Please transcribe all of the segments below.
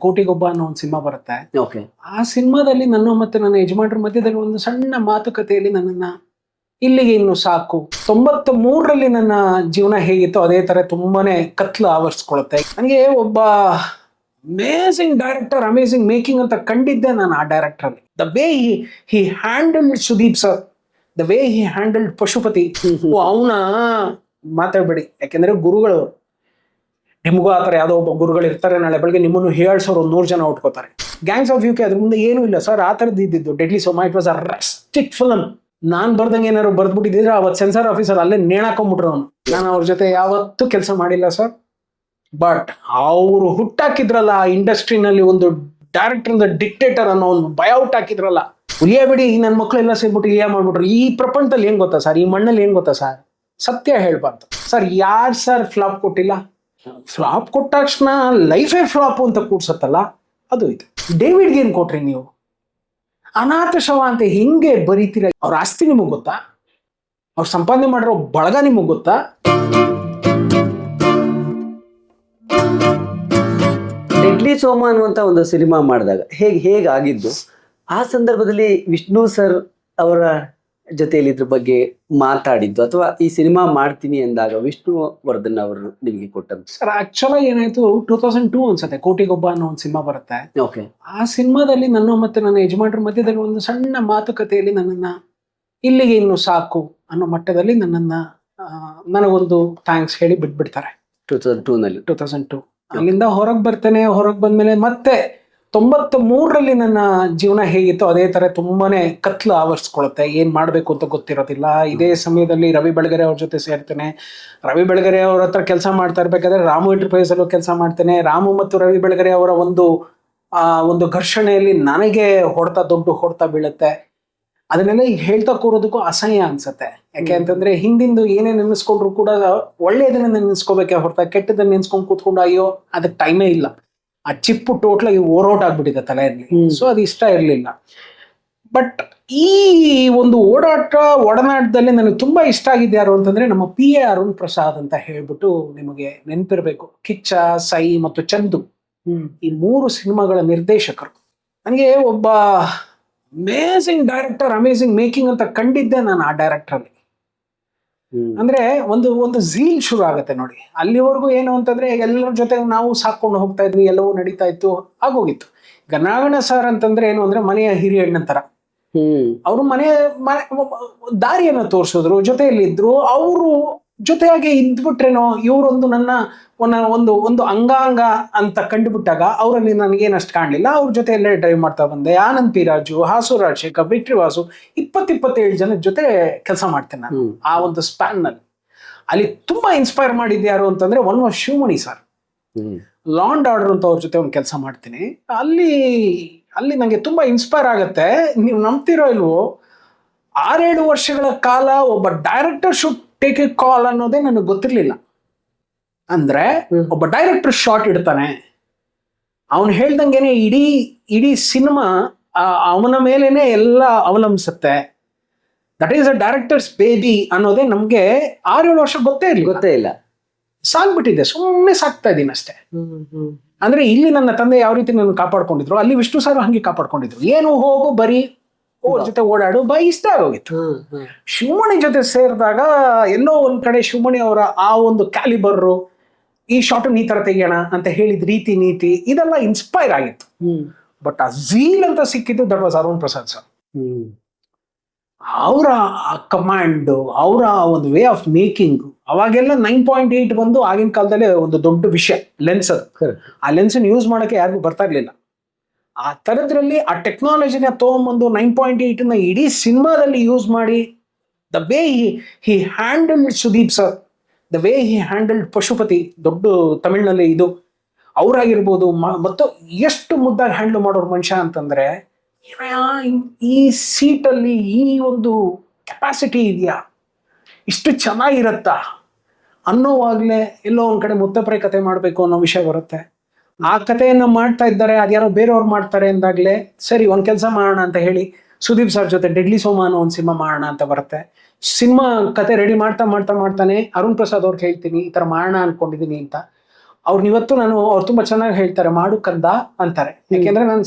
ಕೋಟಿಗೊಬ್ಬ ಅನ್ನೋ ಒಂದು ಸಿನಿಮಾ ಬರುತ್ತೆ. ಓಕೆ. ಆ ಸಿನಿಮಾದಲ್ಲಿ ನನ್ನ ಮತ್ತೆ ನನ್ನ ಯಜಮಾನ್ರ ಮಧ್ಯದಲ್ಲಿ ಒಂದು ಸಣ್ಣ ಮಾತುಕತೆಯಲ್ಲಿ ನನ್ನನ್ನ ಇಲ್ಲಿಗೆ ಇನ್ನು ಸಾಕು. ತೊಂಬತ್ತ ಮೂರರಲ್ಲಿ ನನ್ನ ಜೀವನ ಹೇಗಿತ್ತು ಅದೇ ತರ ತುಂಬಾನೇ ಕತ್ಲು ಆವರಿಸ್ಕೊಳುತ್ತೆ. ನನಗೆ ಒಬ್ಬ ಅಮೇಸಿಂಗ್ ಡೈರೆಕ್ಟರ್ ಅಮೇಸಿಂಗ್ ಮೇಕಿಂಗ್ ಅಂತ ಕಂಡಿದ್ದೆ ನಾನು ಆ ಡೈರೆಕ್ಟರ್ ಅಲ್ಲಿ the way he he handled Sudeep sir the way he handled Pashupathi ಅವನ ಮಾತಾಡ್ಬೇಡಿ. ಯಾಕೆಂದ್ರೆ ಗುರುಗಳು ನಿಮಗೂ ಆ ಥರ ಯಾವುದೋ ಒಬ್ಬ ಗುರುಗಳು ಇರ್ತಾರೆ, ನಾಳೆ ಬೆಳಗ್ಗೆ ನಿಮ್ಮನ್ನು ಹೇಳ್ಸೋರು ಒಂದು ನೂರು ಜನ ಉಟ್ಕೋತಾರೆ. ಗ್ಯಾಂಗ್ಸ್ ಆಫ್ ಯು ಕೆ ಅದ್ರ ಮುಂದೆ ಏನೂ ಇಲ್ಲ. ಸರ್ ಆ ಥರದ್ದು ಇದ್ದಿದ್ದು Deadly Soma it was a rustic film ನಾನು ಬರ್ದಂಗೆ ಏನಾದ್ರು ಬರ್ದ್ಬಿಟ್ಟಿದ್ರೆ ಅವತ್ತು ಸೆನ್ಸಾರ್ ಆಫೀಸರ್ ಅಲ್ಲೇ ನೇಣಾಕೊಂಬಿಟ್ರು ಅವನು. ನಾನು ಅವ್ರ ಜೊತೆ ಯಾವತ್ತೂ ಕೆಲಸ ಮಾಡಿಲ್ಲ ಸರ್ ಬಟ್ ಅವರು ಹುಟ್ಟಾಕಿದ್ರಲ್ಲ, ಆ ಇಂಡಸ್ಟ್ರಿನಲ್ಲಿ ಒಂದು ಡೈರೆಕ್ಟರ್ ಡಿಕ್ಟೇಟರ್ ಅನ್ನೋ ಒಂದು ಬಯೌಟ್ ಹಾಕಿದ್ರಲ್ಲ. ಉಲಿಯ ಬಿಡಿ ನನ್ನ ಮಕ್ಕಳೆಲ್ಲ ಸೇರ್ಬಿಟ್ಟು ಇಲಿಯ ಮಾಡ್ಬಿಟ್ರು. ಈ ಪ್ರಪಂಚದಲ್ಲಿ ಏನು ಗೊತ್ತಾ ಸರ್ ಈ ಮಣ್ಣಲ್ಲಿ ಏನು ಗೊತ್ತಾ ಸರ್ ಸತ್ಯ ಹೇಳ್ಬಾರ್ದು. ಸರ್ ಯಾರು ಸರ್ ಫ್ಲಾಪ್ ಕೊಟ್ಟಿಲ್ಲ? ಫ್ಲಾಪ್ ಕೊಟ್ಟ ತಕ್ಷಣ ಲೈಫೇ ಫ್ಲಾಪ್ ಅಂತ ಕೂಡ್ಸತ್ತಲ್ಲ, ಅದು ಇದು. ಡೇವಿಡ್ಗೆ ಏನ್ ಕೊಟ್ರಿ ನೀವು? ಅನಾಥ ಶವ ಅಂತ ಹೆಂಗೆ ಬರೀತೀರ? ಅವ್ರ ಆಸ್ತಿ ನಿಮಗೆ ಗೊತ್ತಾ? ಅವ್ರು ಸಂಪಾದನೆ ಮಾಡಿರೋ ಬಳಗ ನಿಮಗೆ ಗೊತ್ತಾ? ಡೆಡ್ಲಿ ಸೋಮ ಅನ್ನುವಂತ ಒಂದು ಸಿನಿಮಾ ಮಾಡಿದಾಗ ಹೇಗೆ ಹೇಗಾಗಿದ್ದು ಆ ಸಂದರ್ಭದಲ್ಲಿ ವಿಷ್ಣು ಸರ್ ಅವರ ಜೊತೆಯಲ್ಲಿ ಇದ್ರ ಬಗ್ಗೆ ಮಾತಾಡಿದ್ದು ಅಥವಾ ಈ ಸಿನಿಮಾ ಮಾಡ್ತೀನಿ ಎಂದಾಗ ವಿಷ್ಣು ವರ್ಧನ್ ಅವರು ನಿಮಗೆ ಕೊಟ್ಟದ್ದು? ಸರ್ ಆಕ್ಚುಲಾಗಿ ಏನಾಯ್ತು ಟೂ ತೌಸಂಡ್ ಟೂ ಅನ್ಸುತ್ತೆ ಕೋಟಿಗೊಬ್ಬ ಅನ್ನೋ ಒಂದು ಸಿನಿಮಾ ಬರುತ್ತೆ. ಓಕೆ ಆ ಸಿನಿಮಾದಲ್ಲಿ ನನ್ನ ಮತ್ತೆ ನನ್ನ ಯಜಮಾನ್ರ ಮಧ್ಯದಲ್ಲಿ ಒಂದು ಸಣ್ಣ ಮಾತುಕತೆಯಲ್ಲಿ ನನ್ನನ್ನ ಇಲ್ಲಿಗೆ ಇನ್ನು ಸಾಕು ಅನ್ನೋ ಮಟ್ಟದಲ್ಲಿ ನನ್ನನ್ನ ನನಗೊಂದು ಥ್ಯಾಂಕ್ಸ್ ಹೇಳಿ ಬಿಟ್ಬಿಡ್ತಾರೆ. ಟೂ ತೌಸಂಡ್ ಟೂ ನಲ್ಲಿ. ಟೂ ತೌಸಂಡ್ ಟೂ ಅಲ್ಲಿಂದ ಹೊರಗೆ ಬರ್ತೇನೆ ಹೊರಗೆ ಬಂದ್ಮೇಲೆ ಮತ್ತೆ ತೊಂಬತ್ತ ಮೂರರಲ್ಲಿ ನನ್ನ ಜೀವನ ಹೇಗಿತ್ತು ಅದೇ ತರ ತುಂಬಾನೇ ಕತ್ಲು ಆವರಿಸ್ಕೊಳುತ್ತೆ. ಏನ್ ಮಾಡಬೇಕು ಅಂತ ಗೊತ್ತಿರೋದಿಲ್ಲ. ಇದೇ ಸಮಯದಲ್ಲಿ ರವಿ ಬೆಳಗೆರೆ ಅವ್ರ ಜೊತೆ ಸೇರ್ತೇನೆ. ರವಿ ಬೆಳಗೆರೆ ಅವ್ರ ಹತ್ರ ಕೆಲಸ ಮಾಡ್ತಾ ಇರ್ಬೇಕಾದ್ರೆ ರಾಮು ಎಂಟರ್ಪ್ರೈಸ್ ಅಲ್ಲೂ ಕೆಲಸ ಮಾಡ್ತೇನೆ. ರಾಮು ಮತ್ತು ರವಿ ಬೆಳಗೆರೆ ಅವರ ಒಂದು ಆ ಒಂದು ಘರ್ಷಣೆಯಲ್ಲಿ ನನಗೆ ಹೊಡ್ತಾ ದೊಡ್ಡ ಹೊಡ್ತಾ ಬೀಳುತ್ತೆ. ಅದನ್ನೆಲ್ಲ ಈಗ ಹೇಳ್ತಾ ಕೂರೋದಕ್ಕೂ ಅಸಹ್ಯ ಅನ್ಸುತ್ತೆ. ಯಾಕೆ ಅಂತಂದ್ರೆ ಹಿಂದಿಂದು ಏನೇ ನೆನೆಸ್ಕೊಂಡ್ರು ಕೂಡ ಒಳ್ಳೆಯದನ್ನ ನೆನೆಸ್ಕೋಬೇಕೆ ಹೊರತ ಕೆಟ್ಟದನ್ನ ನೆನೆಸ್ಕೊಂಡು ಕೂತ್ಕೊಂಡು ಅಯ್ಯೋ ಅದಕ್ಕೆ ಟೈಮೇ ಇಲ್ಲ. ಆ ಚಿಪ್ಪು ಟೋಟ್ಲಾಗಿ ಓರೋಟ್ ಆಗ್ಬಿಟ್ಟಿದೆ ತಲೆಯಲ್ಲಿ. ಸೊ ಅದು ಇಷ್ಟ ಇರಲಿಲ್ಲ. ಬಟ್ ಈ ಒಂದು ಓಡಾಟ ಒಡನಾಟದಲ್ಲಿ ನನಗೆ ತುಂಬ ಇಷ್ಟ ಆಗಿದ್ದು ಯಾರು ಅಂತಂದ್ರೆ ನಮ್ಮ ಪಿ ಎ ಅರುಣ್ ಪ್ರಸಾದ್ ಅಂತ ಹೇಳ್ಬಿಟ್ಟು ನಿಮಗೆ ನೆನಪಿರಬೇಕು. ಕಿಚ್ಚ ಸೈ ಮತ್ತು ಚಂದು. ಈ ಮೂರು ಸಿನಿಮಾಗಳ ನಿರ್ದೇಶಕರು. ನನಗೆ ಒಬ್ಬ ಅಮೇಸಿಂಗ್ ಡೈರೆಕ್ಟರ್ ಅಮೇಸಿಂಗ್ ಮೇಕಿಂಗ್ ಅಂತ ಕಂಡಿದ್ದೆ ನಾನು ಆ ಡೈರೆಕ್ಟರ್ ಅಲ್ಲಿ. ಅಂದ್ರೆ ಒಂದು ಒಂದು ಝೀಲ್ ಶುರು ಆಗುತ್ತೆ ನೋಡಿ. ಅಲ್ಲಿವರೆಗೂ ಏನು ಅಂತಂದ್ರೆ ಎಲ್ಲರ ಜೊತೆ ನಾವು ಸಾಕೊಂಡು ಹೋಗ್ತಾ ಇದ್ವಿ ಎಲ್ಲವೂ ನಡೀತಾ ಇತ್ತು ಆಗೋಗಿತ್ತು. ಈಗ ನಾಗಣ್ಣ ಸರ್ ಅಂತಂದ್ರೆ ಏನು ಅಂದ್ರೆ ಮನೆಯ ಹಿರಿಯಣ್ಣನ ತರ. ಅವರು ಮನೆ ಮನೆ ದಾರಿಯನ್ನು ತೋರಿಸಿದ್ರು ಜೊತೆಯಲ್ಲಿದ್ರು ಅವರು ಜೊತೆಯಾಗಿ ಇದ್ಬಿಟ್ರೇನೋ ಇವರೊಂದು ನನ್ನ ಒಂದು ಒಂದು ಒಂದು ಅಂಗಾಂಗ ಅಂತ ಕಂಡುಬಿಟ್ಟಾಗ ಅವರಲ್ಲಿ ನನಗೇನಷ್ಟು ಕಾಣಲಿಲ್ಲ. ಅವ್ರ ಜೊತೆಯಲ್ಲೇ ಡ್ರೈವ್ ಮಾಡ್ತಾ ಬಂದೆ. ಆನಂದ್ ಪಿ ರಾಜು ಹಾಸು ರಾಜಶೇಖರ್ ವಿಕ್ಟ್ರಿ ವಾಸು ಇಪ್ಪತ್ತು ಇಪ್ಪತ್ತೇಳು ಜನ ಜೊತೆ ಕೆಲಸ ಮಾಡ್ತೇನೆ ನಾನು ಆ ಒಂದು ಸ್ಪ್ಯಾನ್ನಲ್ಲಿ ಅಲ್ಲಿ ತುಂಬ ಇನ್ಸ್ಪೈರ್ ಮಾಡಿದ್ದು ಯಾರು ಅಂತಂದ್ರೆ one was Shivamani sir law and order ಅಂತ ಅವ್ರ ಜೊತೆ ಒಂದು ಕೆಲಸ ಮಾಡ್ತೀನಿ. ಅಲ್ಲಿ ಅಲ್ಲಿ ನನಗೆ ತುಂಬ ಇನ್ಸ್ಪೈರ್ ಆಗುತ್ತೆ. ನೀವು ನಂಬ್ತಿರೋ ಇಲ್ವೋ ಆರೇಳು ವರ್ಷಗಳ ಕಾಲ ಒಬ್ಬ director should take a call ಅನ್ನೋದೇ ನನಗೆ ಗೊತ್ತಿರಲಿಲ್ಲ. ಅಂದ್ರೆ ಒಬ್ಬ ಡೈರೆಕ್ಟರ್ ಶಾಟ್ ಇಡ್ತಾನೆ. ಅವನು ಹೇಳ್ದಂಗೆನೆ ಇಡೀ ಇಡೀ ಸಿನಿಮಾ ಅವನ ಮೇಲೇನೆ ಎಲ್ಲ ಅವಲಂಬಿಸುತ್ತೆ. That is a director's baby ಅನ್ನೋದೇ ನಮಗೆ ಆರೇಳು ವರ್ಷ ಗೊತ್ತೇ ಇರಲಿಲ್ಲ. ಗೊತ್ತೇ ಇಲ್ಲ. ಸಾಕ್ಬಿಟ್ಟಿದೆ ಸುಮ್ಮನೆ ಸಾಕ್ತಾ ಇದ್ದೀನಿ ಅಷ್ಟೇ. ಅಂದ್ರೆ ಇಲ್ಲಿ ನನ್ನ ತಂದೆ ಯಾವ ರೀತಿ ನನ್ನ ಕಾಪಾಡ್ಕೊಂಡಿದ್ರು ಅಲ್ಲಿ ವಿಷ್ಣು ಸರ್ ಹಂಗೆ ಕಾಪಾಡ್ಕೊಂಡಿದ್ರು. ಏನು ಹೋಗು ಬರೀ ಅವ್ರ ಜೊತೆ ಓಡಾಡು ಬಾಯಿ ಇಷ್ಟ ಆಗೋಗಿತ್ತು. ಶಿವಮಣಿ ಜೊತೆ ಸೇರಿದಾಗ ಎಲ್ಲೋ ಒಂದ್ ಕಡೆ ಶಿವಮಣಿ ಅವರ ಆ ಒಂದು ಕ್ಯಾಲಿಬರ್ ಈ ಶಾರ್ಟ್ ಈ ತರ ತೆಗಿಯೋಣ ಅಂತ ಹೇಳಿದ ರೀತಿ ನೀತಿ ಇದೆಲ್ಲ ಇನ್ಸ್ಪೈರ್ ಆಗಿತ್ತು. ಬಟ್ ಆ ಝೀಲ್ ಅಂತ ಸಿಕ್ಕಿದ್ದು that was Arun Prasad sir ಅವರ ಕಮಾಂಡ್ ಅವರ ಒಂದು ವೇ ಆಫ್ ಮೇಕಿಂಗ್ ಅವಾಗೆಲ್ಲ ನೈನ್ ಪಾಯಿಂಟ್ ಏಟ್ ಬಂದು ಆಗಿನ ಕಾಲದಲ್ಲಿ ಒಂದು ದೊಡ್ಡ ವಿಷಯ ಲೆನ್ಸ್ ಅದು. ಆ ಲೆನ್ಸ್ ಯೂಸ್ ಮಾಡೋಕೆ ಯಾರಿಗೂ ಬರ್ತಾ ಇರ್ಲಿಲ್ಲ. ಆ ಥರದ್ರಲ್ಲಿ ಆ ಟೆಕ್ನಾಲಜಿನ ತೊಗೊಂಬಂದು ನೈನ್ ಪಾಯಿಂಟ್ ಏಯ್ಟನ್ನ ಇಡೀ ಸಿನಿಮಾದಲ್ಲಿ ಯೂಸ್ ಮಾಡಿ the way he he handled Sudeep sir the way he handled Pashupathi ದೊಡ್ಡ ತಮಿಳ್ನಲ್ಲಿ ಇದು, ಅವರಾಗಿರ್ಬೋದು ಮತ್ತು ಎಷ್ಟು ಮುದ್ದಾಗಿ ಹ್ಯಾಂಡಲ್ ಮಾಡೋರು ಮನುಷ್ಯ ಅಂತಂದ್ರೆ ಈ ಈ ಸೀಟಲ್ಲಿ ಈ ಒಂದು ಕೆಪಾಸಿಟಿ ಇದೆಯಾ? ಇಷ್ಟು ಚೆನ್ನಾಗಿರತ್ತಾ? ಅನ್ನೋವಾಗಲೇ ಎಲ್ಲೋ ಒಂದು ಕಡೆ ಮುತ್ತಪ್ರೆ ಕತೆ ಮಾಡಬೇಕು ಅನ್ನೋ ವಿಷಯ ಬರುತ್ತೆ. ಆ ಕಥೆಯನ್ನು ಮಾಡ್ತಾ ಇದ್ದಾರೆ ಅದ್ಯಾರೋ ಬೇರೆಯವ್ರು ಮಾಡ್ತಾರೆ ಅಂದಾಗಲೇ ಸರಿ ಒಂದು ಕೆಲಸ ಮಾಡೋಣ ಅಂತ ಹೇಳಿ ಸುದೀಪ್ ಸರ್ ಜೊತೆ ಡೆಡ್ಲಿ ಸೋಮ ಅನ್ನೋ ಒಂದು ಸಿನಿಮಾ ಮಾಡೋಣ ಅಂತ ಬರುತ್ತೆ. ಸಿನಿಮಾ ಕತೆ ರೆಡಿ ಮಾಡ್ತಾ ಮಾಡ್ತಾ ಮಾಡ್ತಾನೆ ಅರುಣ್ ಪ್ರಸಾದ್ ಅವ್ರಿಗೆ ಹೇಳ್ತೀನಿ ಈ ಥರ ಮಾಡೋಣ ಅನ್ಕೊಂಡಿದ್ದೀನಿ ಅಂತ. ಅವ್ರನ್ನ ಇವತ್ತು ನಾನು ಅವ್ರು ತುಂಬಾ ಚೆನ್ನಾಗಿ ಹೇಳ್ತಾರೆ ಮಾಡು ಕಂದ ಅಂತಾರೆ. ಯಾಕೆಂದ್ರೆ ನಾನು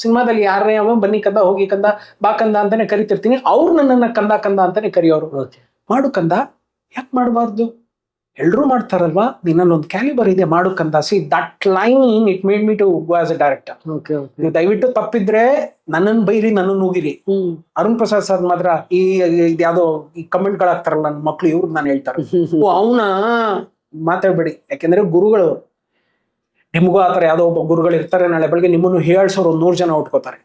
ಸಿನಿಮಾದಲ್ಲಿ ಯಾರೇ ಅವ ಬನ್ನಿ ಕಂದ ಹೋಗಿ ಕಂದ ಬಾ ಕಂದ ಅಂತಾನೆ ಕರಿತಿರ್ತೀನಿ. ಅವ್ರು ನನ್ನನ್ನ ಕಂದ ಕಂದ ಅಂತಾನೆ ಕರಿಯೋರು. ಮಾಡು ಕಂದ ಯಾಕೆ ಮಾಡಬಾರ್ದು? ಎಲ್ರೂ ಮಾಡ್ತಾರಲ್ವಾ? ನಿನ್ನಲ್ಲೊಂದು ಕ್ಯಾಲಿಬರ್ ಇದೆ ಮಾಡು ಕಂದ see that line it made me to go as a director ನೀವು ದಯವಿಟ್ಟು ತಪ್ಪಿದ್ರೆ ನನ್ನನ್ನು ಬೈರಿ ನನ್ನನ್ನು ಹೋಗಿರಿ ಅರುಣ್ ಪ್ರಸಾದ್ ಸರ್ ಮಾತ್ರ ಈ ಇದ್ಯಾವುದೋ ಈ ಕಮೆಂಟ್ಗಳಾಗ್ತಾರಲ್ಲ ನನ್ನ ಮಕ್ಳು ಇವ್ರು ನಾನು ಹೇಳ್ತಾರೆ. ಓ ಅವನ ಮಾತಾಡ್ಬೇಡಿ. ಯಾಕೆಂದ್ರೆ ಗುರುಗಳು ನಿಮಗೂ ಆ ಥರ ಯಾವುದೋ ಒಬ್ಬ ಗುರುಗಳು ಇರ್ತಾರೆ ನಾಳೆ ಬೆಳಗ್ಗೆ ನಿಮ್ಮನ್ನು ಹೇಳ್ಸೋರು ಒಂದು ನೂರು ಜನ ಉಟ್ಕೋತಾರೆ.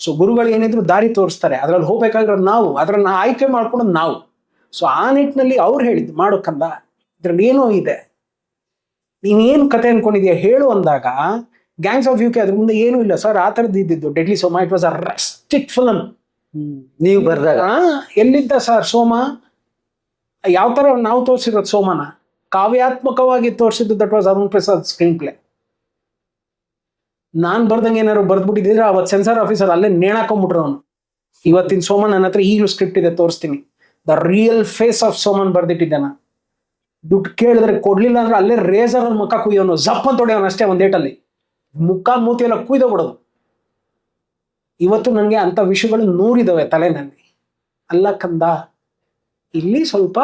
ಸೊ ಗುರುಗಳು ಏನಿದ್ರು ದಾರಿ ತೋರಿಸ್ತಾರೆ. ಅದ್ರಲ್ಲಿ ಹೋಗ್ಬೇಕಾಗಿರೋದು ನಾವು. ಅದ್ರನ್ನ ಆಯ್ಕೆ ಮಾಡ್ಕೊಂಡು ನಾವು. ಸೊ ಆ ನಿಟ್ಟಿನಲ್ಲಿ ಅವ್ರು ಹೇಳಿದ್ದು ಮಾಡು ಕಂದ. ಇದ್ರಲ್ಲಿ ಏನೋ ಇದೆ. ನೀನೇನು ಕತೆ ಅನ್ಕೊಂಡಿದ್ಯಾ? ಹೇಳು ಅಂದಾಗ ಗ್ಯಾಂಗ್ಸ್ ಆಫ್ ಯು ಕೆ ಅದ್ರ ಮುಂದೆ ಏನೂ ಇಲ್ಲ ಸರ್. ಆ ಥರದ್ದು ಇದ್ದಿದ್ದು. Deadly Soma it was a rustic film ನೀವು ಬರ್ದಾಗ. ಎಲ್ಲಿದ್ದ ಸರ್ ಸೋಮ? ಯಾವ ಥರ ನಾವು ತೋರಿಸಿರೋದು ಸೋಮನ? ಕಾವ್ಯಾತ್ಮಕವಾಗಿ ತೋರಿಸಿದ್ದು that was Arun Prasad screenplay ನಾನು ಬರ್ದಂಗೆ ಏನಾದ್ರು ಬರ್ದ್ಬಿಟ್ಟಿದ್ರೆ ಅವತ್ತು ಸೆನ್ಸಾರ್ ಆಫೀಸರ್ ಅಲ್ಲೇ ನೇಣಾಕೊಂಡ್ಬಿಟ್ರು ಅವನು. ಇವತ್ತಿನ ಸೋಮನ್ ನನ್ನ ಹತ್ರ ಈಗಲೂ ಸ್ಕ್ರಿಪ್ಟ್ ಇದೆ ತೋರಿಸ್ತೀನಿ. ದ ರಿಯಲ್ ಫೇಸ್ ಆಫ್ ಸೋಮನ್ ಬರ್ದಿಟ್ಟಿದ್ದೆ ನಾನು. ದುಡ್ಡು ಕೇಳಿದ್ರೆ ಕೊಡ್ಲಿಲ್ಲ ಅಂದ್ರೆ ಅಲ್ಲೇ ರೇಸರ್ ಮುಖ ಕುಯ್ಯೋನು ಜಪ್ ಅಂತ ಹೊಡೆಯೋನು ಅಷ್ಟೇ ಒಂದ್ ಏಟಲ್ಲಿ. ಮುಖ ಮೂತಿ ಎಲ್ಲ ಬಿಡೋದು. ಇವತ್ತು ನನಗೆ ಅಂಥ ವಿಷಯಗಳು ನೂರಿದವೆ ತಲೆನಲ್ಲಿ. ಅಲ್ಲ ಕಂದ, ಇಲ್ಲಿ ಸ್ವಲ್ಪ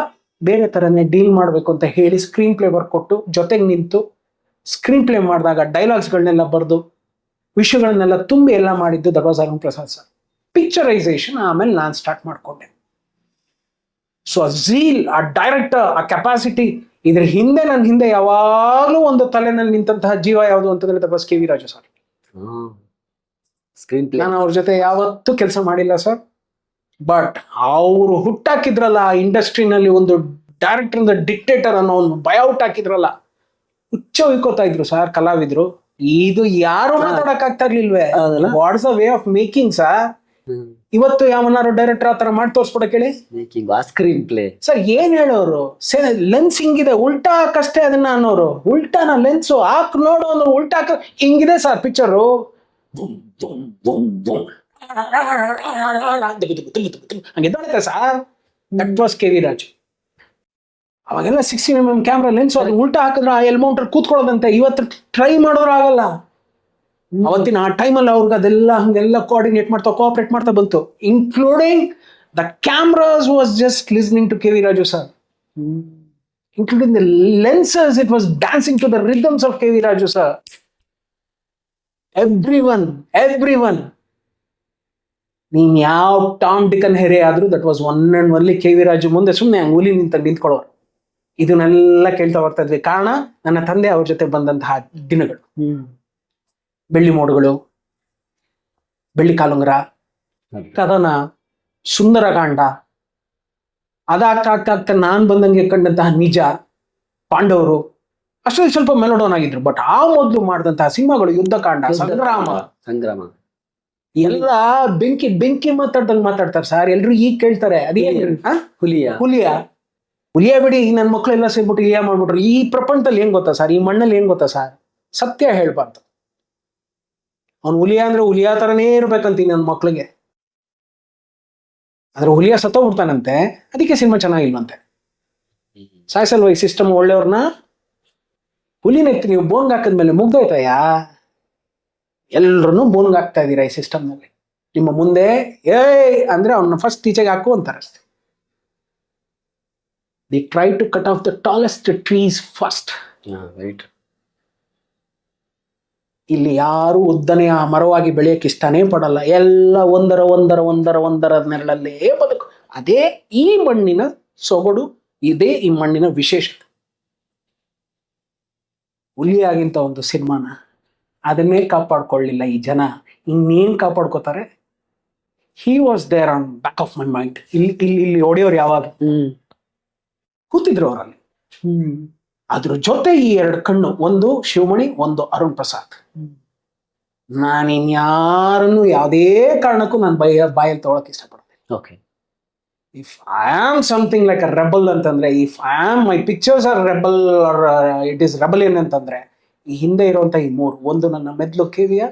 ಬೇರೆ ಥರನೇ ಡೀಲ್ ಮಾಡಬೇಕು ಅಂತ ಹೇಳಿ ಸ್ಕ್ರೀನ್ ಪ್ಲೇ ಬರ್ಕೊಟ್ಟು ಜೊತೆಗೆ ನಿಂತು ಸ್ಕ್ರೀನ್ ಪ್ಲೇ ಮಾಡಿದಾಗ ಡೈಲಾಗ್ಸ್ಗಳನ್ನೆಲ್ಲ ಬರೆದು ವಿಷಯಗಳನ್ನೆಲ್ಲ ತುಂಬಿ ಎಲ್ಲ ಮಾಡಿದ್ದು ಅರುಣ್ ಪ್ರಸಾದ್ ಸರ್. ಪಿಕ್ಚರೈಸೇಷನ್ ಆಮೇಲೆ ನಾನು ಸ್ಟಾರ್ಟ್ ಮಾಡ್ಕೊಂಡೆ. ಸೊ ಆ ಝೀಲ್ ಆ ಡೈರೆಕ್ಟರ್ ಆ ಕೆಪಾಸಿಟಿ ಇದ್ರ ಹಿಂದೆ ನನ್ನ ಹಿಂದೆ ಯಾವಾಗಲೂ ಒಂದು ತಲೆನಲ್ಲಿ ನಿಂತಹ ಜೀವ ಯಾವುದು ಅಂತಂದ್ರೆ ತಪಸ್ K V Raju sir screen ನಾನು ಅವ್ರ ಜೊತೆ ಯಾವತ್ತೂ ಕೆಲಸ ಮಾಡಿಲ್ಲ ಸರ್ ಬಟ್ ಅವರು ಹುಟ್ಟಾಕಿದ್ರಲ್ಲ ಆ ಇಂಡಸ್ಟ್ರಿನಲ್ಲಿ ಒಂದು ಡೈರೆಕ್ಟರ್ ಡಿಕ್ಟೇಟರ್ ಅನ್ನೋ ಒಂದು ಬಯೌಟ್ ಹಾಕಿದ್ರಲ್ಲ ಹುಚ್ಚ ಹೊಯ್ಕೋತಾ ಇದ್ರು ಸರ್ ಕಲಾವಿದ್ರು. ಇದು ಯಾರು ಮಾತಾಡಕ್ ಆಗ್ತಾ ಇರ್ಲಿಲ್ವೇ? What's a way of making sir ಇವತ್ತು ಯಾವನಾರು ಡೈರೆಕ್ಟರ್ ಆ ತರ ಮಾಡಿ ತೋರಿಸ್ಬಿಡ ಹೇಳಿ ಮೇಕಿಂಗ್ ಆ ಸ್ಕ್ರೀನ್ ಪ್ಲೇ ಸರ್ ಏನ್ ಹೇಳೋರು? ಲೆನ್ಸ್ ಹಿಂಗಿದೆ ಉಲ್ಟಾ ಹಾಕಷ್ಟೇ ಅದನ್ನ ಅನ್ನೋರು. ಉಲ್ಟಾನ ಲೆನ್ಸ್ ಹಾಕ್ ನೋಡು ಅಂದ್ರೆ ಉಲ್ಟಾ ಹಾಕ ಹಿಂಗಿದೆ ಸರ್ ಪಿಕ್ಚರು ಹಂಗೆ sir. That was K V Raju ಅವಾಗೆಲ್ಲ sixteen M M camera lens ಅದು ಉಲ್ಟಾ ಹಾಕಿದ್ರೆ ಆ ಎಲ್ಮೌಂಟರ್ ಕೂತ್ಕೊಳ್ಳೋದಂತೆ. ಇವತ್ತು ಟ್ರೈ ಮಾಡೋರು ಆಗಲ್ಲ. ಅವತ್ತಿನ ಆ ಟೈಮಲ್ಲಿ ಅವ್ರಿಗೆ ಅದೆಲ್ಲ ಹಂಗೆಲ್ಲ ಕೋಆರ್ಡಿನೇಟ್ ಮಾಡ್ತಾ ಕೋಆಪರೇಟ್ ಮಾಡ್ತಾ ಬಂತು. Including the cameras was just listening to K V Raju sir it mars dancing to the rhythms of K V Raju sir everyone everyone ನೀನ್ ಯಾವ ಟಾಮ್ ಡಿಕನ್ ಹೆರೆ ಆದ್ರೂ that was one and only K V Raju ಮುಂದೆ ಸುಮ್ಮನೆ ಅಂಗುಲಿ ನಿಂತ ನಿಂತ್ಕೊಳ್ಳೋರು ಇದನ್ನೆಲ್ಲ ಕೇಳ್ತಾ ಬರ್ತಾ ಇದ್ವಿ. ಕಾರಣ ನನ್ನ ತಂದೆ ಅವ್ರ ಜೊತೆ ಬಂದಂತಹ ದಿನಗಳು. ಬೆಳ್ಳಿ ಮೋಡುಗಳು ಬೆಳ್ಳಿ ಕಾಲುಂಗರ ಕದನ ಸುಂದರಕಾಂಡ ಅದಾಗ್ತಾ ಆಗ್ತಾ ಆಗ್ತಾ ನಾನ್ ಬಂದಂಗೆ ಕಂಡಂತಹ ನಿಜ ಪಾಂಡವರು ಅಷ್ಟೊಂದು ಸ್ವಲ್ಪ ಮೆಲೋಡೋನ್ ಆಗಿದ್ರು. ಬಟ್ ಆ ಮೊದಲು ಮಾಡಿದಂತಹ ಸಿನಿಮಾಗಳು ಯುದ್ಧಕಾಂಡ ಸಂಗ್ರಾಮ. ಸಂಗ್ರಾಮ. ಎಲ್ಲ ಬೆಂಕಿ ಬೆಂಕಿ ಮಾತಾಡ್ದಂಗ್ ಮಾತಾಡ್ತಾರೆ ಸರ್. ಎಲ್ರು ಈಗ ಕೇಳ್ತಾರೆ. ಅದೇನು? ಹುಲಿಯ. ಹುಲಿಯ. ಹುಲಿಯ. ಬಿಡಿ ನನ್ನ ಮಕ್ಕಳೆಲ್ಲ ಸೇರ್ಬಿಟ್ಟು ಇಲಿಯ ಮಾಡ್ಬಿಟ್ರು. ಈ ಪ್ರಪಂಚದಲ್ಲಿ ಏನ್ ಗೊತ್ತಾ ಸರ್? ಈ ಮಣ್ಣಲ್ಲಿ ಏನ್ ಗೊತ್ತಾ ಸರ್? ಸತ್ಯ ಹೇಳ್ಬಾರ್ದು. ಅವ್ನು ಹುಲಿಯ ಅಂದ್ರೆ ಹುಲಿಯ ತರನೇ ಇರ್ಬೇಕಂತೀನಿ ನನ್ನ ಮಕ್ಳಿಗೆ. ಆದ್ರೆ ಹುಲಿಯ ಸತ್ತೋಗ್ಬಿಡ್ತಾನಂತೆ ಅದಕ್ಕೆ ಸಿನಿಮಾ ಚೆನ್ನಾಗಿಲ್ವಂತೆ. ಸಾಯಿಸಲ್ವ ಈ ಸಿಸ್ಟಮ್ ಒಳ್ಳೆಯವ್ರನ್ನ? ಹುಲಿನೆತ್ತಿ ನೀವು ಬೋನ್ಗ್ ಹಾಕಿದ್ಮೇಲೆ ಮುಗ್ದೋಯ್ತಯ್ಯ ಎಲ್ರೂ ಬೋನ್ಗ್ ಹಾಕ್ತಾ ಇದ್ದೀರಾ ಈ ಸಿಸ್ಟಮ್ನಲ್ಲಿ ನಿಮ್ಮ ಮುಂದೆ ಏಯ್ ಅಂದ್ರೆ ಅವ್ನ ಫಸ್ಟ್ ಟೀಚರ್ಗೆ ಹಾಕು ಅಂತಾರೆ ಅಷ್ಟೇ. They try to cut off the tallest trees first right ಇಲ್ಲಿ ಯಾರು ಉದ್ದನೆಯ ಮರವಾಗಿ ಬೆಳೆಯಕ್ಕೆ ಇಷ್ಟನೇ ಪಡಲ್ಲ. ಎಲ್ಲ ಒಂದರ ಒಂದರ ಒಂದರ ಒಂದರ ನೆರಳಲ್ಲೇ ಬದುಕು. ಅದೇ ಈ ಮಣ್ಣಿನ ಸೊಗಡು ಇದೇ ಈ ಮಣ್ಣಿನ ವಿಶೇಷತೆ ಹುಲಿಯಾಗಿಂತ ಒಂದು ಸಿನಿಮಾನ ಅದನ್ನೇ ಕಾಪಾಡ್ಕೊಳ್ಳಿಲ್ಲ ಈ ಜನ. ಇನ್ನೇನ್ ಕಾಪಾಡ್ಕೋತಾರೆ? He was there on back of my mind ಇಲ್ಲಿ ಇಲ್ಲಿ ಇಲ್ಲಿ ಹೊಡೆಯೋರು ಯಾವಾಗ? ಹ್ಮ್. ಕೂತಿದ್ರು ಅವರಲ್ಲಿ. ಹ್ಮ್. ಅದ್ರ ಜೊತೆ ಈ ಎರಡು ಕಣ್ಣು ಒಂದು ಶಿವಮಣಿ ಒಂದು ಅರುಣ್ ಪ್ರಸಾದ್. ನಾನಿನ್ಯಾರನ್ನು ಯಾವುದೇ ಕಾರಣಕ್ಕೂ ನಾನು ಬಯ ಬಾಯಲ್ಲಿ ತಗೊಳಕ್ ಇಷ್ಟಪಡ್ತೀನಿ okay if I am something like a rebel ಅಂತಂದ್ರೆ if I am my pictures are rebel it is rebel ಅಂತಂದ್ರೆ ಈ ಹಿಂದೆ ಇರುವಂತ ಈ ಮೂರು ಒಂದು ನನ್ನ ಮೆದ್ಲು ಕಿವಿಯ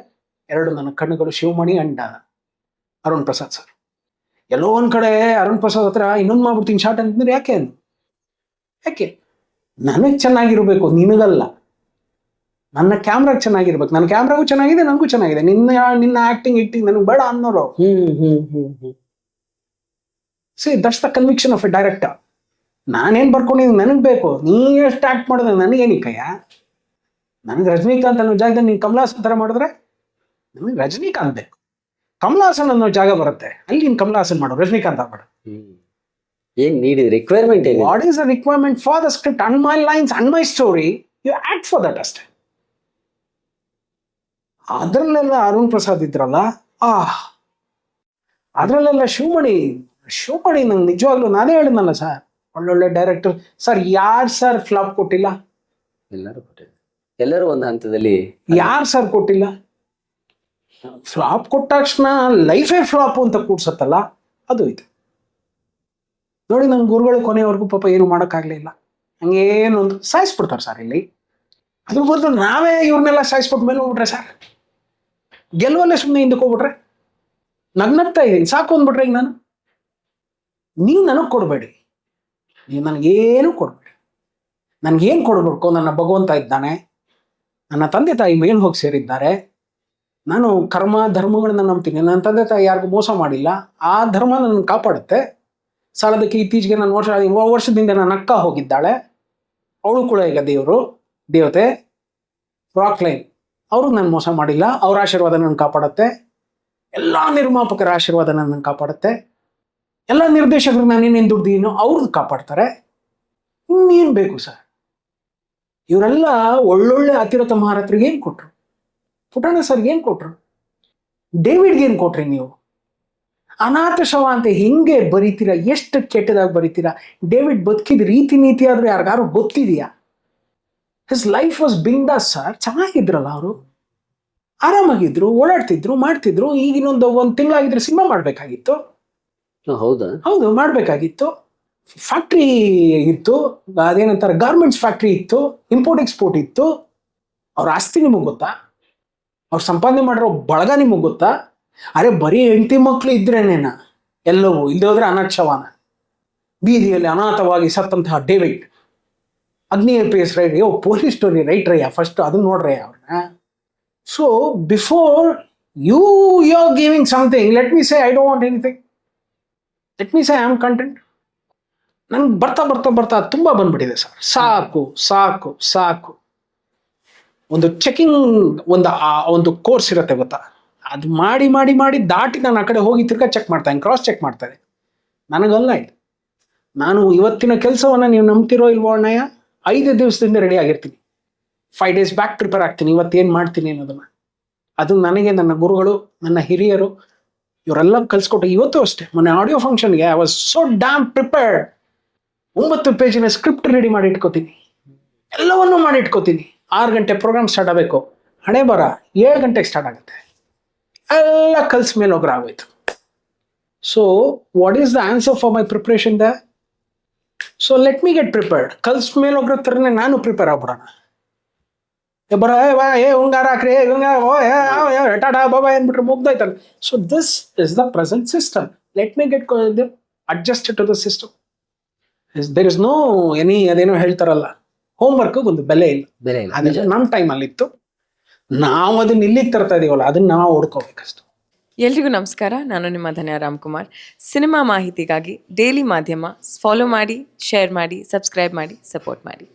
ಎರಡು ನನ್ನ ಕಣ್ಣುಗಳು ಶಿವಮಣಿ ಅಂಡ ಅರುಣ್ ಪ್ರಸಾದ್ ಸರ್. ಎಲ್ಲೋ ಒಂದ್ ಕಡೆ ಅರುಣ್ ಪ್ರಸಾದ್ ಹತ್ರ ಇನ್ನೊಂದು ಮಾಡ್ಬಿಡ್ತೀನಿ ಶಾರ್ಟ್ ಅಂತಂದ್ರೆ ಯಾಕೆ? ಯಾಕೆ? ನನಗೆ ಚೆನ್ನಾಗಿರಬೇಕು ನಿನಗಲ್ಲ. ನನ್ನ ಕ್ಯಾಮ್ರಾ ಚೆನ್ನಾಗಿರ್ಬೇಕು. ನನ್ನ ಕ್ಯಾಮ್ರಾಗೂ ಚೆನ್ನಾಗಿದೆ ನನಗೂ ಚೆನ್ನಾಗಿದೆ. ನಿನ್ನ ನಿನ್ನ ಆಕ್ಟಿಂಗ್ ಇಕ್ಟಿಂಗ್ ನನಗೆ ಬೇಡ ಅನ್ನೋರು. See that's the conviction of a director ನಾನೇನ್ ಬರ್ಕೊಂಡಿದ್ದೀನಿ ನನಗೆ ಬೇಕು. ನೀ ಎಷ್ಟು ಆಕ್ಟ್ ಮಾಡಿದ್ರೆ ನನಗೇನಿಕಯ್ಯ ನನಗೆ ರಜನಿಕಾಂತ್ ಅನ್ನೋ ಜಾಗದಲ್ಲಿ ನೀನು ಕಮಲಾಸನ್ ಥರ ಮಾಡಿದ್ರೆ ನನಗೆ ರಜನಿಕಾಂತ್ ಬೇಕು. ಕಮಲಾಸನ್ ಅನ್ನೋ ಜಾಗ ಬರುತ್ತೆ. ಅಲ್ಲಿ ನೀನು ಕಮಲಾಸನ್ ಮಾಡು ರಜನಿಕಾಂತ್ ಆಗ್ಬೇಡ. ಏನ್ ನೀಡಿದ ರಿಕ್ವೈರ್ಮೆಂಟ್ ಏನು what is a requirement for the script and my lines and my story you act for that ಅಷ್ಟೇ ಅದರಲ್ಲೆಲ್ಲ ಅರುಣ್ ಪ್ರಸಾದ್ ಇದ್ರಲ್ಲ? ಆ ಅದರಲ್ಲೆಲ್ಲ ಶಿವಮಣಿ ಶಿವಮಣಿ ನಂಗೆ ನಿಜವಾಗ್ಲೂ ನಾನೇ ಹೇಳಿದ್ನಲ್ಲ ಸರ್ ಒಳ್ಳೊಳ್ಳೆ ಡೈರೆಕ್ಟರ್ ಸರ್ ಯಾರು ಸರ್ ಫ್ಲಾಪ್ ಕೊಟ್ಟಿಲ್ಲ? ಎಲ್ಲರೂ ಕೊಟ್ಟಿಲ್ಲ ಎಲ್ಲರೂ ಒಂದು ಹಂತದಲ್ಲಿ ಯಾರು ಸರ್ ಕೊಟ್ಟಿಲ್ಲ? ಫ್ಲಾಪ್ ಕೊಟ್ಟ ತಕ್ಷಣ ಲೈಫೇ ಫ್ಲಾಪ್ ಅಂತ ಕೂಡ್ಸತ್ತಲ್ಲ? ಅದು ಇದೆ. ನೋಡಿ ನನ್ನ ಗುರುಗಳು ಕೊನೆಯವರೆಗೂ ಪಾಪ ಏನು ಮಾಡೋಕ್ಕಾಗಲಿಲ್ಲ ಹಂಗೇನು ಒಂದು ಸಾಯಿಸ್ಬಿಡ್ತಾರೆ ಸರ್ ಇಲ್ಲಿ. ಅದ್ರ ಬದಲು ನಾವೇ ಇವ್ರನ್ನೆಲ್ಲ ಸಾಯಿಸ್ಬಿಟ್ಟು ಮೇಲೆ ಹೋಗ್ಬಿಟ್ರೆ ಸರ್ ಗೆಲುವಲ್ಲೇ ಸುಮ್ಮನೆ ಹಿಂದಕ್ಕೆ ಹೋಗ್ಬಿಟ್ರೆ? ನಗ್ನಗ್ತಾ ಇದ್ದೀನಿ ಸಾಕು ಅಂದ್ಬಿಟ್ರೆ ಈಗ ನಾನು? ನೀವು ನನಗೆ ಕೊಡಬೇಡಿ. ನೀವು ನನಗೇನು ಕೊಡಬೇಡಿ. ನನಗೇನು ಕೊಡಬೇಕು? ನನ್ನ ಭಗವಂತ ಇದ್ದಾನೆ. ನನ್ನ ತಂದೆ ತಾಯಿ ಮೇಲೆ ಹೋಗಿ ಸೇರಿದ್ದಾರೆ. ನಾನು ಕರ್ಮ, ಧರ್ಮಗಳನ್ನ ನಂಬ್ತೀನಿ. ನನ್ನ ತಂದೆ ತಾಯಿ ಯಾರಿಗೂ ಮೋಸ ಮಾಡಿಲ್ಲ. ಆ ಧರ್ಮ ನನ್ನ ಕಾಪಾಡುತ್ತೆ. ಸಾಲದಕ್ಕೆ ಇತ್ತೀಚೆಗೆ ನಾನು ವರ್ಷ ವರ್ಷದಿಂದ ನನ್ನ ಅಕ್ಕ ಹೋಗಿದ್ದಾಳೆ. ಅವಳು ಕೂಡ ಈಗ ದೇವರು, ದೇವತೆ ರಾಕ್ ಲೈನ್ ಅವರು ನಾನು ಮೋಸ ಮಾಡಿಲ್ಲ, ಅವರ ಆಶೀರ್ವಾದ ನನ್ನ ಕಾಪಾಡುತ್ತೆ. ಎಲ್ಲ ನಿರ್ಮಾಪಕರ ಆಶೀರ್ವಾದ ನನ್ನ ಕಾಪಾಡುತ್ತೆ. ಎಲ್ಲ ನಿರ್ದೇಶಕರು ನಾನು ಏನೇನು ದುಡ್ದಿನೋ ಅವ್ರದ್ದು ಕಾಪಾಡ್ತಾರೆ. ಇನ್ನೇನು ಬೇಕು ಸರ್? ಇವರೆಲ್ಲ ಒಳ್ಳೊಳ್ಳೆ ಅತಿರಥ ಮಹಾರಥರಿಗೆ ಏನು ಕೊಟ್ರು? ಪುಟಾಣ ಸರ್ಗೆ ಏನು ಕೊಟ್ರು? ಡೇವಿಡ್ಗೆ ಏನು ಕೊಟ್ರಿ ನೀವು? ಅನಾಥ ಶವ ಅಂತ ಹೆಂಗೆ ಬರೀತೀರಾ? ಎಷ್ಟು ಕೆಟ್ಟದಾಗಿ ಬರೀತೀರಾ? ಡೇವಿಡ್ ಬದುಕಿದ ರೀತಿ ನೀತಿ ಆದರೆ ಯಾರಿಗಾರು ಗೊತ್ತಿದೆಯಾ? ಹಿಸ್ ಲೈಫ್ ವಾಸ್ ಬಿಂದಾಸ್ ಸರ್ ಚೆನ್ನಾಗಿದ್ರಲ್ಲ ಅವರು. ಆರಾಮಾಗಿದ್ರು ಓಡಾಡ್ತಿದ್ರು ಮಾಡ್ತಿದ್ರು. ಈಗಿನೊಂದು ಒಂದು ತಿಂಗಳಾಗಿದ್ರೆ ಸಿನಿಮಾ ಮಾಡಬೇಕಾಗಿತ್ತು. ಹೌದಾ? ಹೌದು ಮಾಡಬೇಕಾಗಿತ್ತು. ಫ್ಯಾಕ್ಟ್ರಿ ಇತ್ತು. ಅದೇನಂತಾರೆ ಗಾರ್ಮೆಂಟ್ಸ್ ಫ್ಯಾಕ್ಟ್ರಿ ಇತ್ತು. ಇಂಪೋರ್ಟ್ ಎಕ್ಸ್ಪೋರ್ಟ್ ಇತ್ತು. ಅವ್ರ ಆಸ್ತಿ ನಿಮಗೆ ಗೊತ್ತಾ? ಅವ್ರು ಸಂಪಾದನೆ ಮಾಡಿರೋ ಬಳಗ ನಿಮಗೆ ಗೊತ್ತಾ? ಅರೆ ಬರೀ ಹೆಂಡತಿ ಮಕ್ಕಳು ಇದ್ರೇನೇನ ಎಲ್ಲವೂ ಇಲ್ಲದೆ ಹೋದ್ರೆ ಬೀದಿಯಲ್ಲಿ ಅನಾಥವಾಗಿ ಸತ್ತಂತಹ David. Agni A P S right yo, police story ರೈಟ್ರಯ್ಯ ಫಸ್ಟ್ ಅದನ್ನ ನೋಡ್ರಯ್ಯ ಅವ್ರನ್ನ so before you you are giving something let me say I don't want anything let me say I am content ನನ್ಗೆ ಬರ್ತಾ ಬರ್ತಾ ಬರ್ತಾ ತುಂಬ ಬಂದ್ಬಿಟ್ಟಿದೆ ಸರ್. ಸಾಕು ಸಾಕು ಸಾಕು. ಒಂದು ಚೆಕಿಂಗ್ ಒಂದು, ಆ- ಒಂದು ಕೋರ್ಸ್ ಇರುತ್ತೆ ಗೊತ್ತಾ? ಅದು ಮಾಡಿ ಮಾಡಿ ಮಾಡಿ ದಾಟಿ ನಾನು ಆ ಕಡೆ ಹೋಗಿ ತಿರ್ಗಾ ಚೆಕ್ ಮಾಡ್ತಾನೆ ಕ್ರಾಸ್ ಚೆಕ್ ಮಾಡ್ತಾರೆ ನನಗಲ್ಲ ಇದು. ನಾನು ಇವತ್ತಿನ ಕೆಲಸವನ್ನು ನೀವು ನಂಬ್ತಿರೋ ಇಲ್ವೋ ಅಣ್ಣಯ್ಯ? ಐದು ದಿವಸದಿಂದ ರೆಡಿ ಆಗಿರ್ತೀನಿ. ಫೈವ್ ಡೇಸ್ ಬ್ಯಾಕ್ ಪ್ರಿಪೇರ್ ಆಗ್ತೀನಿ. ಇವತ್ತೇನು ಮಾಡ್ತೀನಿ ಅನ್ನೋದನ್ನು. ಅದು ನನಗೆ ನನ್ನ ಗುರುಗಳು, ನನ್ನ ಹಿರಿಯರು, ಇವರೆಲ್ಲ ಕಲಿಸ್ಕೊಟ್ಟು ಇವತ್ತು ಅಷ್ಟೇ. ಮೊನ್ನೆ ಆಡಿಯೋ ಫಂಕ್ಷನ್ಗೆ I was so damn prepared ಒಂಬತ್ತು ಪೇಜಿನ ಸ್ಕ್ರಿಪ್ಟ್ ರೆಡಿ ಮಾಡಿ ಇಟ್ಕೋತೀನಿ. ಎಲ್ಲವನ್ನೂ ಮಾಡಿ ಇಟ್ಕೋತೀನಿ. ಆರು ಗಂಟೆ ಪ್ರೋಗ್ರಾಮ್ ಸ್ಟಾರ್ಟ್ ಆಗಬೇಕು. ಹಣೆ ಬರ. ಏಳು ಗಂಟೆಗೆ ಸ್ಟಾರ್ಟ್ ಆಗುತ್ತೆ. ಎಲ್ಲ ಕಲ್ಸ್ ಮೇಲೆ ಹೋಗ್ರ ಆಗೋಯ್ತು. So what is the answer for my preparation the so let me get prepared ಕಲ್ಸ್ ಮೇಲೆ ಹೋಗ್ರ ಥರನೇ ನಾನು ಪ್ರಿಪೇರ್ ಆಗ್ಬಿಡೋಣ. ಏ ಬರ ಏ ವಾ ಏ ಹುಂಗಾರ ಹಾಕ್ರಿ ಏ ಹುಂಗಾರ ಓ ಏ ಟಾಟಾ ಬಾಬಾ ಅಂದ್ಬಿಟ್ರೆ ಮುಗ್ದೋಯ್ತಲ್ಲ. So this is the present system let me get adjust to the system there is no any ಅದೇನೋ ಹೇಳ್ತಾರಲ್ಲ. ಹೋಮ್ವರ್ಕ್ ಒಂದು ಬೆಲೆ ಇಲ್ಲ. ಬೆಲೆ ಇಲ್ಲ. ನಮ್ಮ ಟೈಮಲ್ಲಿ ಇತ್ತು ನಾವು ಅದನ್ನ ಇಲ್ಲಿಗೆ ತರ್ತಾ ಇದೀವಲ್ಲ, ಅದನ್ನ ನಾವು ಹುಡ್ಕೋಬೇಕಷ್ಟು. ಎಲ್ರಿಗೂ ನಮಸ್ಕಾರ, ನಾನು ನಿಮ್ಮ ಧನ್ಯ ರಾಮ್ಕುಮಾರ್. ಸಿನಿಮಾ ಮಾಹಿತಿಗಾಗಿ ಡೈಲಿ ಮಾಧ್ಯಮ ಫಾಲೋ ಮಾಡಿ ಶೇರ್ ಮಾಡಿ ಸಬ್ಸ್ಕ್ರೈಬ್ ಮಾಡಿ ಸಪೋರ್ಟ್ ಮಾಡಿ.